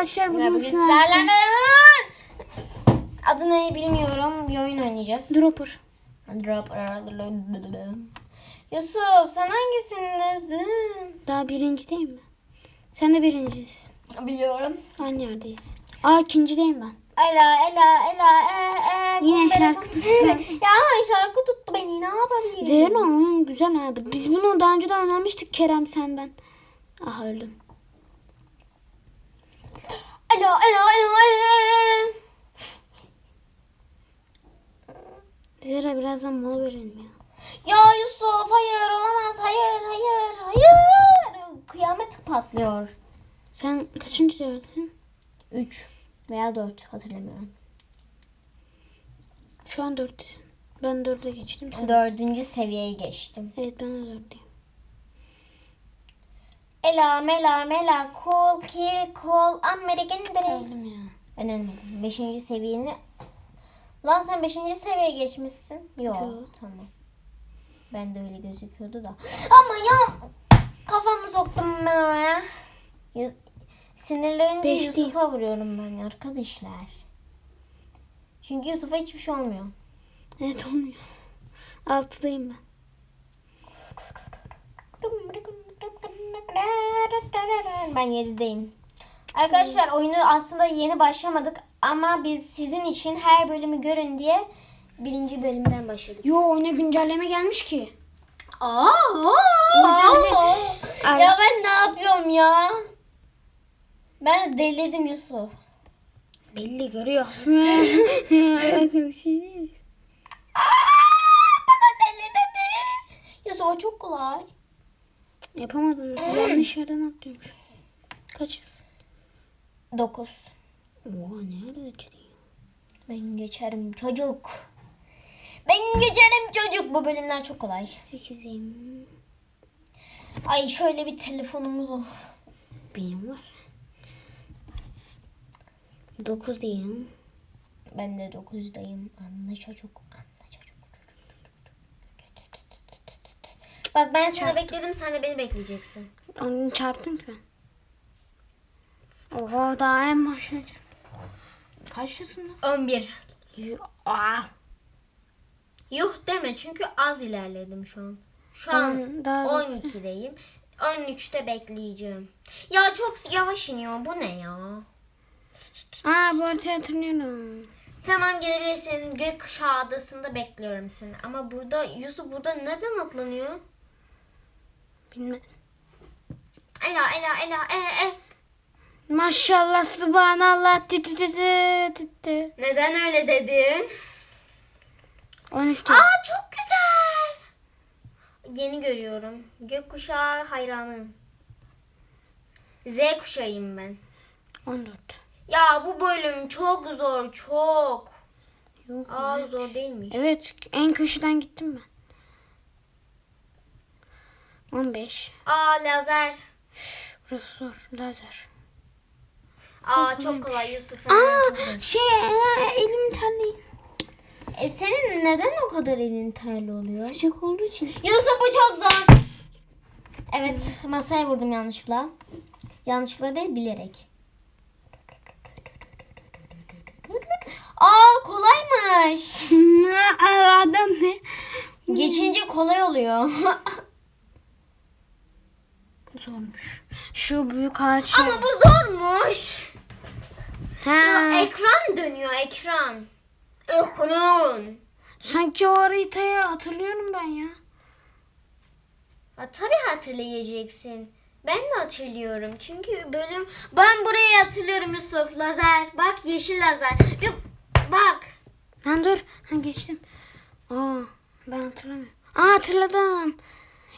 arkadaşlar bugün Bugün sizlerle sizlerle Adını bilmiyorum. Bir oyun oynayacağız. Dropper. Drop. Yusuf sen hangisindesin? Daha birinci değil mi? Sen de birincisin. Biliyorum. Aynı yerdeyiz. Aa ikincideyim ben. Ela ela ela e e. Yine şarkı tuttu. ya şarkı tuttu beni ne yapabilirim? Hmm, güzel ha. Biz bunu daha önceden oynamıştık Kerem sen ben. Ah öldüm. Ela ela ela ela. Zehra birazdan mola verelim ya. Ya Yusuf hayır olamaz hayır hayır hayır. Kıyamet patlıyor. Sen kaçıncı levelsin? 3 veya 4 hatırlamıyorum. Şu an dörttesin. Ben dörde geçtim. Sen. Dördüncü seviyeye geçtim. Evet ben de dörtteyim. Ela mela mela American direkt. Öldüm ya. Ben ölmedim. Beşinci seviyeni... Lan sen beşinci seviyeye geçmişsin. Yok Yo. tamam. Ben de öyle gözüküyordu da. Ama ya kafamı soktum ben oraya. Sinirlenince Beşteyim. Yusuf'a vuruyorum ben arkadaşlar. Çünkü Yusuf'a hiçbir şey olmuyor. Evet olmuyor. Altıdayım ben. Ben 7'deyim. Arkadaşlar oyunu aslında yeni başlamadık ama biz sizin için her bölümü görün diye birinci bölümden başladık. Yo oyuna güncelleme gelmiş ki. Aa, bize- Ay. ya ben ne yapıyorum ya? Ben delirdim Yusuf. Belli görüyorsun. bir şey değil. Bana delirdi. Yusuf o çok kolay. Yapamadın. Yanlış yerden atlıyormuş. Kaç? 9. Oha ne ara. Ben geçerim çocuk. Ben geçerim çocuk. Bu bölümler çok kolay. Sekizeyim. Ay şöyle bir telefonumuz o. Benim var. Dokuz diyeyim. Ben de 9'dayım. Anla çocuk. Anla Bak ben seni bekledim sen de beni bekleyeceksin. Onu çarptın ki ben. Oha daha en başlayacağım. Kaçlısın lan? 11. Yuh, Aa. Yuh deme çünkü az ilerledim şu an. Şu an Ben daha 12'deyim. 13'te bekleyeceğim. Ya çok yavaş iniyor. Bu ne ya? Aa bu haritayı hatırlıyorum. Tamam gelebilirsin. Gökkuşağı adasında bekliyorum seni. Ama burada Yusuf burada nereden atlanıyor? Bilmem. Ela ela ela e e. Maşallah subhanallah. Tü tü tü tü tü tü. Neden öyle dedin? 13 Aa çok güzel. Yeni görüyorum. Gökkuşağı hayranım. Z kuşağıyım ben. 14. Ya bu bölüm çok zor çok. Yok. Aa zor değilmiş. Evet en köşeden gittim ben. 15. Aa lazer. Burası zor. Lazer. Aa çok kolay Yusuf. Aa çok şey aa, elim terli. E senin neden o kadar elin terli oluyor? Sıcak olduğu için. Yusuf bu çok zor. Evet masaya vurdum yanlışlıkla. Yanlışlıkla değil bilerek. Aa kolaymış. Adam ne? Geçince kolay oluyor. Zormuş. Şu büyük ağaç. Ama bu zormuş. Ha, Ya ekran dönüyor ekran. Ekran. sanki o haritayı hatırlıyorum ben ya. Ha, tabii hatırlayacaksın. Ben de hatırlıyorum. Çünkü bölüm... Ben burayı hatırlıyorum Yusuf. Lazer. Bak yeşil lazer. Bir bak. Lan dur. Ha, geçtim. Aa, ben hatırlamıyorum. Aa hatırladım.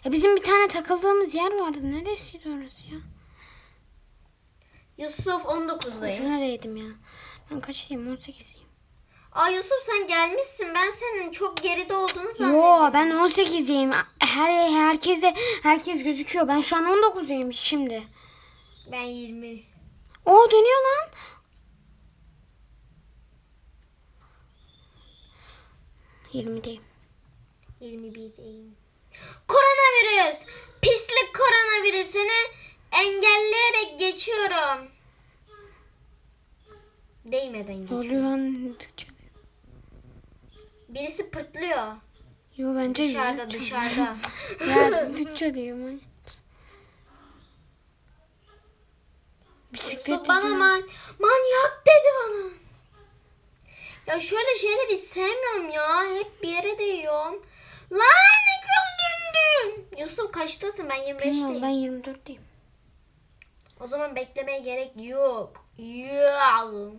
Ya bizim bir tane takıldığımız yer vardı. Neresiydi orası ya? Yusuf 19'dayım. Ucuna değdim ya. Ben kaçtayım? 18'iyim. Aa Yusuf sen gelmişsin. Ben senin çok geride olduğunu zannediyorum. Yo ben 18'deyim. Her herkese herkes gözüküyor. Ben şu an 19'dayım şimdi. Ben 20. O dönüyor lan. Yirmideyim. 21'deyim. Koronavirüs. Pislik koronavirüsünü engelleyerek geçiyorum. Değmeden Ne geçiyor. oluyor. Birisi pırtlıyor. Yo bence Dışarıda dışarıda. ya Türkçe diyor mu? Bisiklet Yusuf bana man manyak dedi bana. Ya şöyle şeyleri sevmiyorum ya. Hep bir yere değiyorum. Lan. Yusuf kaçtasın? Ben 25'teyim. ben 24'teyim. O zaman beklemeye gerek yok. Yok.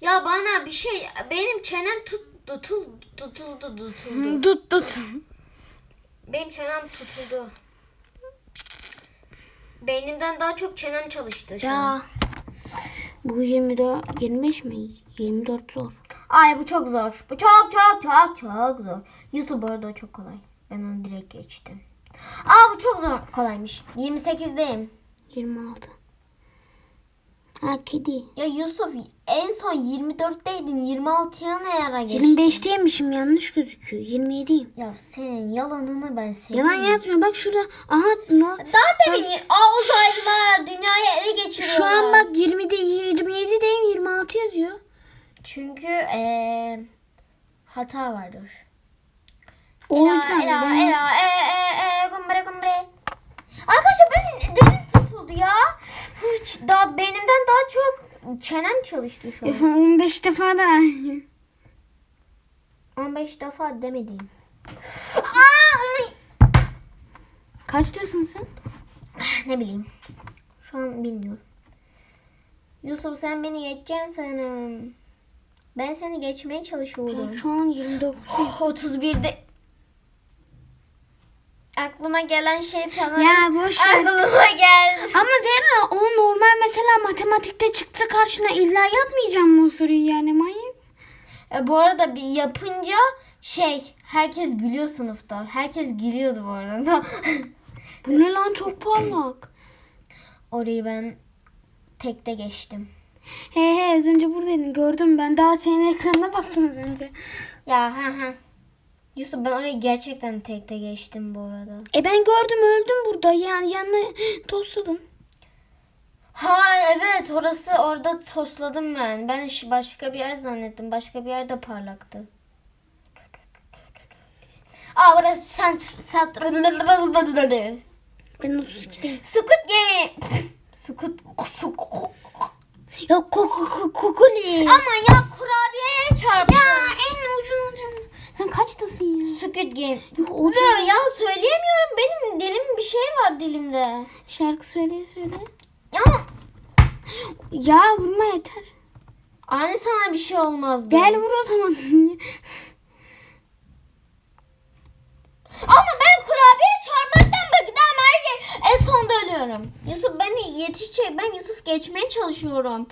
Ya bana bir şey benim çenem tut tutul tutuldu tutuldu. Tut tut. Benim çenem tutuldu. Beynimden daha çok çenem çalıştı şu an. Ya. Bu 24, 25 mi? 24 zor. Ay bu çok zor. Bu çok çok çok çok zor. Yusuf bu arada çok kolay. Ben onu direkt geçtim. Aa bu çok zor kolaymış. 28'deyim. 26. Ha kedi. Ya Yusuf en son 24'teydin. 26'ya ne ara geçtin? 25'teymişim yanlış gözüküyor. 27'yim. Ya senin yalanını ben seviyorum. Yalan yazmıyor. Bak şurada. Aha no. Daha demin aa uzaylılar dünyayı ele geçiriyorlar. Şu an bak 20'de 27'deyim 26 yazıyor. Çünkü eee hata vardır. O Ela, yüzden ela, ben- ela, e, e, e, gumbare, gumbare. Arkadaşlar benim dilim tutuldu ya. Hiç daha benimden daha çok çenem çalıştı şu an. Efe 15 defa da 15 defa demedim. Aa. Kaçtasın sen? ne bileyim. Şu an bilmiyorum. Yusuf sen beni geçeceksin sanırım. Ben seni geçmeye Ben çalışıyorum. şu an 29. Oh, 31'de aklıma gelen şey tanı. Ya boş ver. Aklıma geldi. Ama Zehra o normal mesela matematikte çıktı karşına illa yapmayacağım mı o soruyu yani manyak? E, bu arada bir yapınca şey herkes gülüyor sınıfta. Herkes gülüyordu bu arada. Bu ne lan çok parlak. Orayı ben tekte geçtim. He he az önce buradaydın gördüm ben daha senin ekranına baktım az önce. Ya ha ha. Yusuf ben orayı gerçekten tekte geçtim bu arada. E ben gördüm öldüm burada yani yanına tosladın. Ha evet orası orada tosladım ben. Ben başka bir yer zannettim. Başka bir yerde parlaktı. Aa burası sen sat Ben 32'deyim. Squid Game. Squid Ya koku kukuli. Ama ya kurabiyeye çarptı. Ya en ucun ucun. Sen kaçtasın ya? Squid Game. Yok, Ya, söyleyemiyorum. Benim dilim bir şey var dilimde. Şarkı söyle söyle. Ya Ya vurma yeter. anne sana bir şey olmazdı. Gel vur o zaman. Ama ben kurabiye çarpmaktan bıktım her. En sonunda ölüyorum. Yusuf beni yetişecek. Ben Yusuf geçmeye çalışıyorum.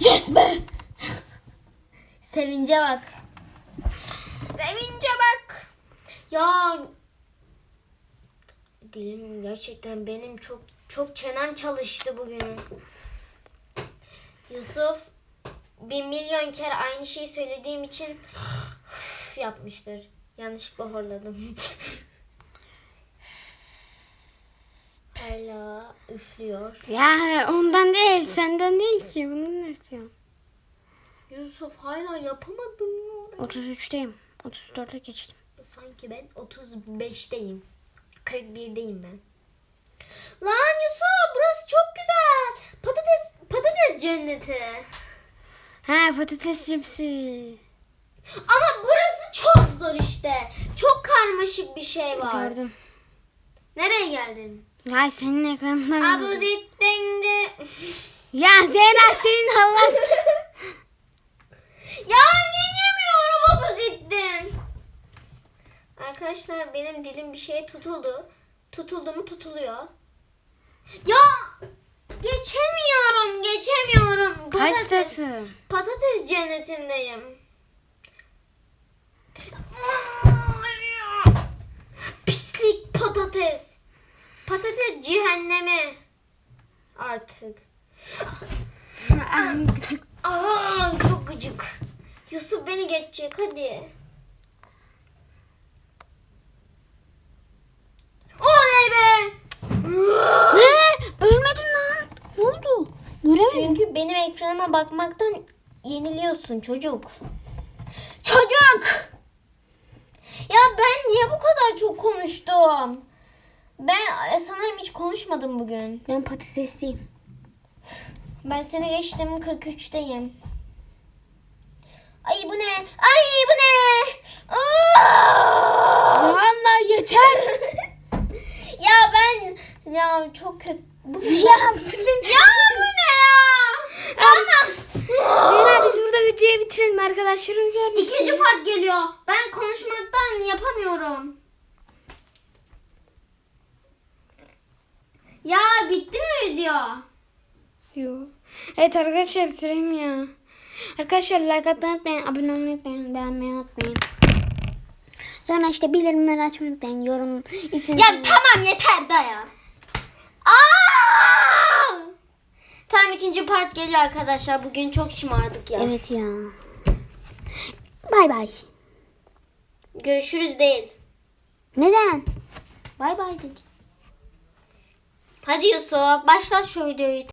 Yes be. Sevince bak. Sevince bak. Ya dilim gerçekten benim çok çok çenem çalıştı bugün. Yusuf bir milyon kere aynı şeyi söylediğim için yapmıştır. Yanlışlıkla horladım. Hala üflüyor. ya ondan değil senden değil ki. Bundan ne yapacağım? Yusuf hala yapamadın mı? 33'teyim. 34'e geçtim. Sanki ben 35'teyim. 41'deyim ben. Lan Yusuf burası çok güzel. Patates patates cenneti. Ha patates cipsi. Ama burası çok zor işte. Çok karmaşık bir şey var. Gördüm. Nereye geldin? Ya senin ekranından. Abu zittendi. Ya Zehra senin Allah. Ya dinlemiyorum zittin. Arkadaşlar benim dilim bir şeye tutuldu. Tutuldu mu tutuluyor. Ya geçemiyorum geçemiyorum. Patates, Kaçtasın? patates cennetindeyim. Pislik patates. Patates cehennemi. Artık. Ay, gıcık. Aa, çok gıcık. Yusuf beni geçecek hadi. Oley be. ne? Ölmedim lan. Ne oldu? ekrana bakmaktan yeniliyorsun çocuk. Çocuk! Ya ben niye bu kadar çok konuştum? Ben e, sanırım hiç konuşmadım bugün. Ben patatesliyim. Ben seni geçtim 43'teyim. Ay bu ne? Ay bu ne? Valla yeter. ya ben ya çok kötü. Bu ya ya bu ne ya? Ama Zehra biz burada videoyu bitirelim arkadaşlarım görmesin. ikinci part geliyor. Ben konuşmaktan yapamıyorum. Ya bitti mi video? Yok. Evet arkadaşlar bitireyim ya. Arkadaşlar like atmayı unutmayın. Abone olmayı unutmayın. Beğenmeyi unutmayın. Sonra işte bildirimleri açmayı unutmayın. Yorum isim. Ya tamam yeter daya. Aa! Tamam ikinci part geliyor arkadaşlar. Bugün çok şımardık ya. Evet ya. Bay bay. Görüşürüz değil. Neden? Bay bay dedik. Hadi Yusuf başlat şu videoyu.